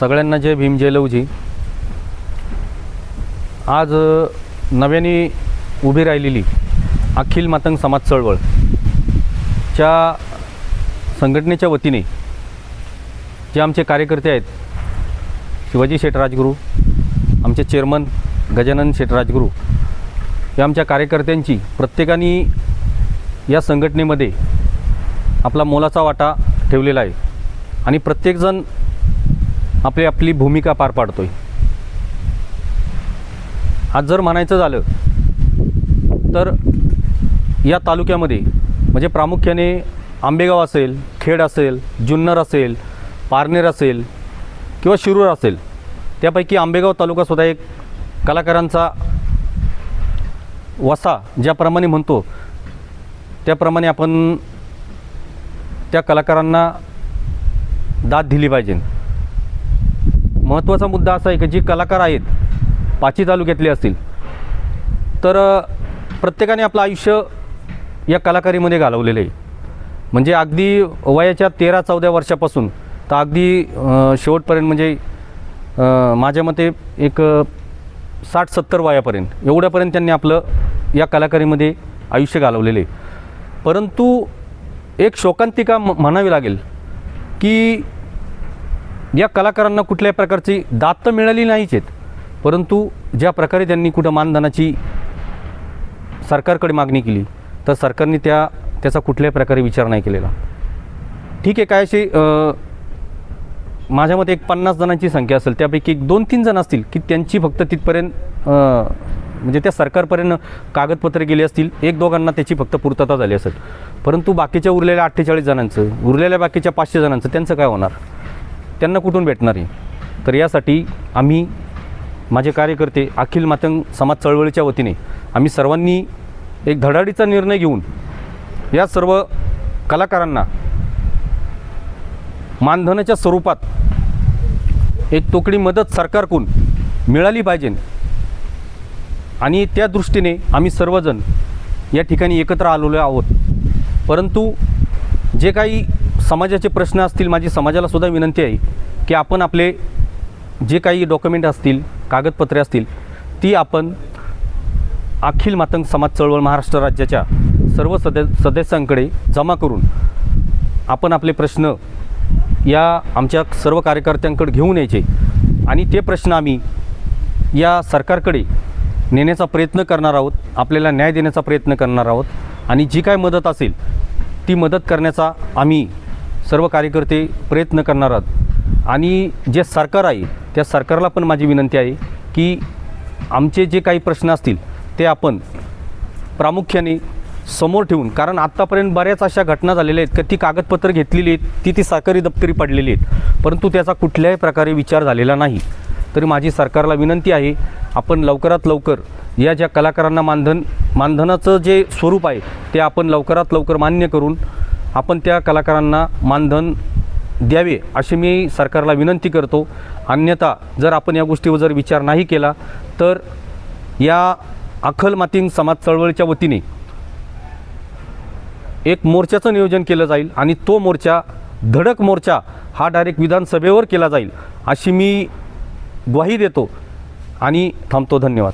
सगळ्यांना जय भीम जय लवजी. आज नव्याने उभी राहिलेली अखिल मातंग समाज चळवळ च्या संघटनेच्या वतीने जे आमचे कार्यकर्ते आहेत शिवाजी शेठ राजगुरू आमचे चेअरमन गजानन शेठ राजगुरू या आमच्या कार्यकर्त्यांची प्रत्येकाने या संघटनेमध्ये आपला मोलाचा वाटा ठेवलेला आहे. आणि प्रत्येकजण आपली आपली भूमिका पार पाडतो आहे आज जर म्हणायचं झालं तर या तालुक्यामध्ये म्हणजे प्रामुख्याने आंबेगाव असेल खेड असेल जुन्नर असेल पारनेर असेल किंवा शिरूर असेल त्यापैकी आंबेगाव तालुकासुद्धा एक कलाकारांचा वसा ज्याप्रमाणे म्हणतो त्याप्रमाणे आपण त्या कलाकारांना दाद दिली पाहिजे. महत्त्वाचा मुद्दा असा आहे की जी कलाकार आहेत पाची तालुक्यातले असतील तर प्रत्येकाने आपलं आयुष्य या कलाकारीमध्ये घालवलेलं आहे. म्हणजे अगदी वयाच्या तेरा चौदा वर्षापासून तर अगदी शेवटपर्यंत म्हणजे माझ्या मते एक साठ सत्तर वयापर्यंत एवढ्यापर्यंत त्यांनी आपलं या कलाकारीमध्ये आयुष्य घालवलेलं आहे. परंतु एक शोकांतिका म म्हणावी लागेल की या कलाकारांना कुठल्याही प्रकारची दात तर मिळाली नाहीच आहेत. परंतु ज्या प्रकारे त्यांनी कुठं मानधनाची सरकारकडे मागणी केली तर सरकारने त्या त्याचा कुठल्याही प्रकारे विचार नाही केलेला. ठीक आहे काय अशी माझ्या मते एक पन्नास जणांची संख्या असेल त्यापैकी एक दोन तीन जण असतील की त्यांची फक्त तिथपर्यंत म्हणजे त्या सरकारपर्यंत कागदपत्रे गेली असतील एक दोघांना त्याची फक्त पूर्तता झाली असेल. परंतु बाकीच्या उरलेल्या अठ्ठेचाळीस जणांचं उरलेल्या बाकीच्या पाचशे जणांचं त्यांचं काय होणार? त्यांना कुठून भेटणार आहे? तर यासाठी आम्ही माझे कार्यकर्ते अखिल मातंग समाज चळवळीच्या वतीने आम्ही सर्वांनी एक धडाडीचा निर्णय घेऊन या सर्व कलाकारांना मानधनाच्या स्वरूपात एक तोकडी मदत सरकारकडून मिळाली पाहिजे. आणि त्या दृष्टीने आम्ही सर्वजण या ठिकाणी एकत्र आलेलो आहोत. परंतु जे काही समाजाचे प्रश्न असतील माझी समाजाला सुद्धा विनंती आहे की आपण आपले जे काही डॉक्युमेंट असतील कागदपत्रे असतील ती आपण अखिल मातंग समाज चळवळ महाराष्ट्र राज्याच्या सर्व सदस्य सदस्यांकडे जमा करून आपण आपले प्रश्न या आमच्या सर्व कार्यकर्त्यांकडे घेऊन यायचे. आणि ते प्रश्न आम्ही या सरकारकडे नेण्याचा प्रयत्न करणार आहोत आपल्याला न्याय देण्याचा प्रयत्न करणार आहोत. आणि जी काय मदत असेल ती मदत करण्याचा आम्ही सर्व कार्यकर्ते प्रयत्न करणार आहात. आणि जे सरकार आहे त्या सरकारला पण माझी विनंती आहे की आमचे जे काही प्रश्न असतील ते आपण प्रामुख्याने समोर ठेवून कारण आत्तापर्यंत बऱ्याच अशा घटना झालेल्या आहेत की ती कागदपत्र घेतलेली आहेत ती ती सरकारी दप्तरी पडलेली आहेत परंतु त्याचा कुठल्याही प्रकारे विचार झालेला नाही. तरी माझी सरकारला विनंती आहे आपण लवकरात लवकर या ज्या कलाकारांना मानधन मानधनाचं जे स्वरूप आहे ते आपण लवकरात लवकर मान्य करून आपण त्या कलाकारांना मानधन द्यावे अशी मी सरकारला विनंती करतो. अन्यथा जर आपण या गोष्टीवर जर विचार नाही केला तर या अखल मातींग समाज चळवळीच्या वतीने एक मोर्चाचं नियोजन केलं जाईल आणि तो मोर्चा धडक मोर्चा हा डायरेक्ट विधानसभेवर केला जाईल अशी मी ग्वाही देतो. आणि थांबतो. धन्यवाद.